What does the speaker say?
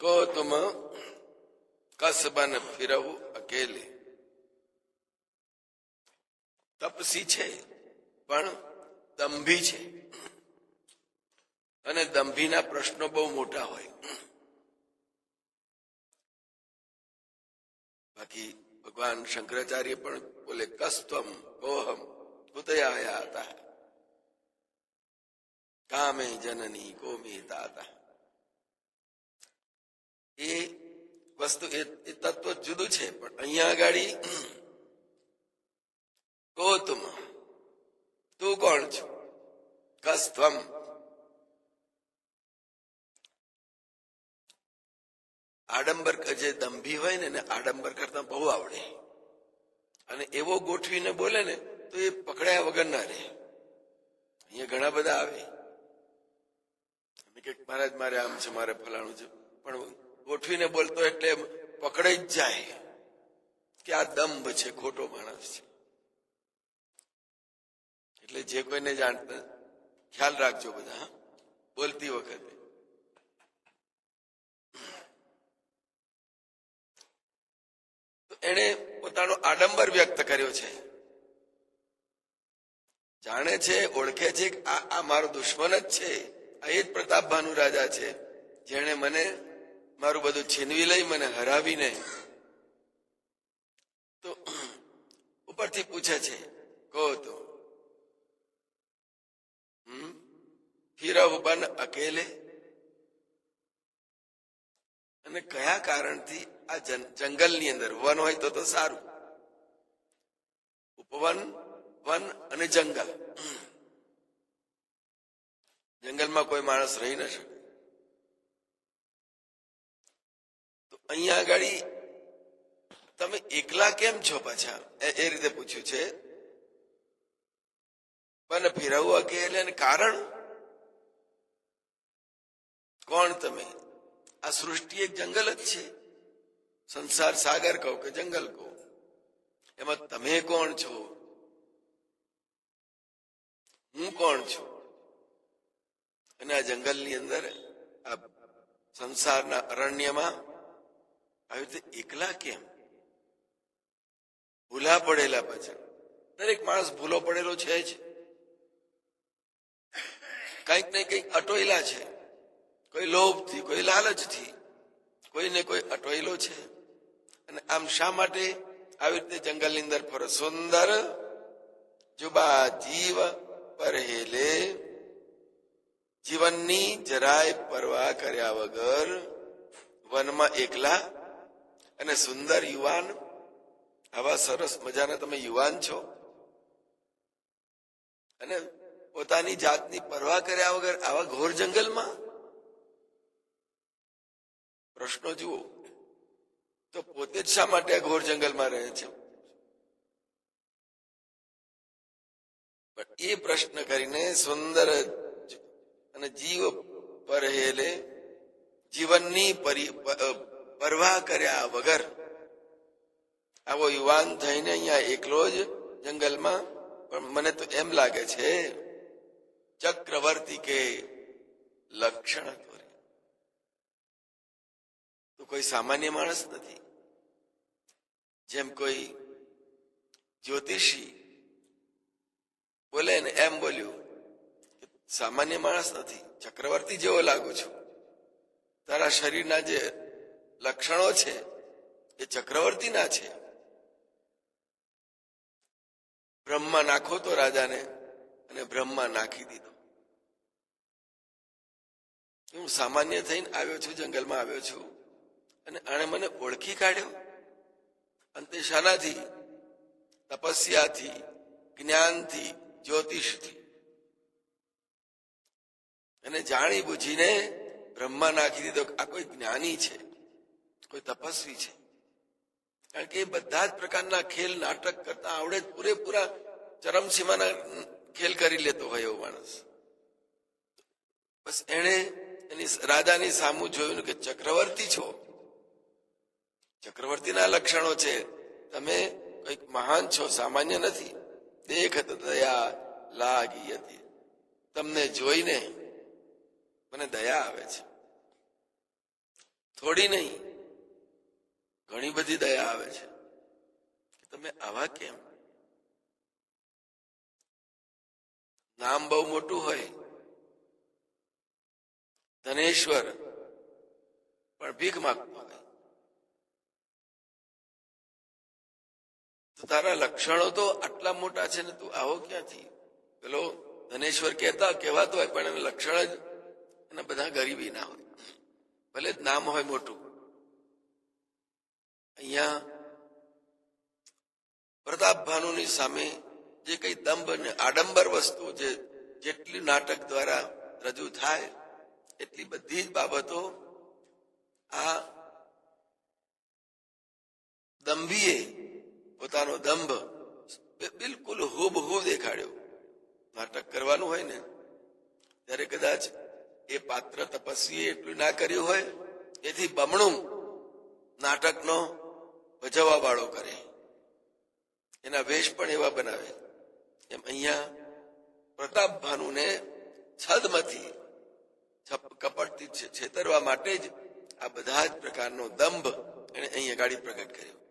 को तुम કસબન ફિરવું અકેલે તપસી છે પણ દંભી છે અને દંભીના પ્રશ્નો બહુ મોટા હોય બાકી ભગવાન શંકરાચાર્ય પણ બોલે કસ્ત્વમ કોહમ કુતયા આયા હતા કામે જનની કોમે તાતા એ વસ્તુ, એ તત્વ જુદું છે, પણ અહીંયા આગળ કો તુમ તું કોણ છો? કસ્તમ આડંબર જે દંભી હોય ને આડંબર કરતા બહુ આવડે. અને એવો ગોઠવીને બોલે ને, તો એ પકડાયા વગર ના રહે. અહીંયા ઘણા બધા આવે. કે મહારાજ, મારે આમ છે, મારે ફલાણું છે. પણ ગોઠવીને બોલતો એટલે પકડાઈ જ જાય કે આ દંભ છે, ખોટો માણસ છે. એટલે જે કોઈને જાણતા ખ્યાલ રાખજો બધા? બોલતી વખતે. એને પોતાનો આડંબર વ્યક્ત કર્યો છે. જાણે છે, ઓળખે છે કે આ મારો દુશ્મન જ છે. આ એ જ પ્રતાપ રાજા છે, જેણે મને મારું બધું છીનવી લઈ મને હરાવીને. તો ઉપરથી પૂછે છે, કહો તો, હમ? ફિરવ બન અકેલે? અને કયા કારણથી આ જંગલની અંદર વન હોય તો તો સારું. ઉપવન, વન અને જંગલ. જંગલમાં કોઈ માણસ રહી ન શકે. અહીંયા આગળ તમે એકલા કેમ છો પાછા? એ રીતે પૂછ્યું છે. પણ ફેરવવા કે એટલે કારણ? કોણ તમે? આ સૃષ્ટિ એક જંગલ જ છે. સંસાર સાગર કહો કે જંગલ કહો. એમાં તમે કોણ છો? હું કોણ છું? અને આ જંગલની અંદર આ સંસારના અરણ્યમાં આવી રીતે એકલા કેમ? ભૂલા પડેલા પાછળ દરેક માણસ ભૂલો પડેલો છે જ. કંઈક ને કંઈક અટોયલા છે. કોઈ લોભથી, કોઈ લાલચથી કોઈને કોઈ અટોયલો છે. અને આમ શા માટે આવી રીતે જંગલની અંદર ફરો? સુંદર જુબા જીવ પરહેલે જીવનની જરાય પરવા કર્યા વગર વનમાં એકલા અને સુંદર યુવાન. આવા સરસ મજાના તમે યુવાન છો. અને પોતાની જાતની પરવા કર્યા વગર આવા ઘોર જંગલમાં? પ્રશ્નો જુઓ. તો પોતે જ શા માટે ઘોર જંગલમાં રહે છે? પણ એ પ્રશ્ન કરીને સુંદર અને જીવ પરહેલે જીવનની પરી- પરવા કર્યા વગર આવો યુવાન થઈને અહીંયા એકલો જ જંગલમાં, પણ મને તો એમ લાગે છે, ચક્રવર્તી કે લક્ષણ તોરે તો કોઈ સામાન્ય માણસ નથી. જેમ કોઈ જ્યોતિષી બોલે ને, એમ બોલ્યું સામાન્ય માણસ નથી, ચક્રવર્તી જેવો લાગુ છું. તારા શરીરના જે લક્ષણો છે એ ચક્રવર્તીના છે. બ્રહ્મા નાખો તો રાજાને અને બ્રહ્મા નાખી દીધો. હું સામાન્ય થઈને આવ્યો છું, જંગલમાં આવ્યો છું અને આણે મને ઓળખી કાઢ્યો. અંતે શાનાથી, તપસ્યાથી, જ્ઞાનથી, જ્યોતિષથી અને જાણી બુજીને બ્રહ્મા નાખી દીધો આ કોઈ જ્ઞાની છે. કોઈ તપસ્વી છે. કારણ કે એ બધા જ પ્રકારના ખેલ, નાટક કરતા આવડે પૂરેપૂરા ચરમસીમાના ખેલ કરી લેતો હોય એવો માણસ. બસ એણે એની રાજાની સામુ જોયું કે ચક્રવર્તી છો. ચક્રવર્તીના લક્ષણો છે, તમે કંઈક મહાન છો, સામાન્ય નથી. દેખત દયા લાગી હતી. તમને જોઈને મને દયા આવે છે. થોડી નહીં ઘણી બધી દયા આવે છે. તમે આવા કેમ? નામ બહુ મોટું હોય. ધનેશ્વર. પણ ભીખ માગતો તો તારા લક્ષણો તો આટલા મોટા છે ને તું આવો ક્યાંથી? પેલો ધનેશ્વર કહેતા કહેવાતો હોય, પણ એને લક્ષણ જ એના બધા ગરીબી ના હોય. ભલે જ નામ હોય મોટું. અહીંયા પ્રતાપ ભાનુની સામે જે કઈ દંભ અને આડંબર વસ્તુ જે જેટલી નાટક દ્વારા રજૂ થાય, એટલી બધી જ બાબતો આ દંભીએ પોતાનો દંભ બિલકુલ હુબહુ દેખાડ્યો. નાટક કરવાનું હોય ને, ત્યારે કદાચ એ પાત્ર તપસ્વીએ એટલું ના કર્યું હોય, એથી બમણું નાટકનો ભજવવા વાળો કરે. એના વેશ પણ એવા બનાવે. એમ અહીંયા પ્રતાપ ભાનુને છદમાંથી કપટથી છેતરવા માટે જ આ બધા જ પ્રકારનો દંભ એને અહીંયા ગાડી પ્રગટ કર્યો.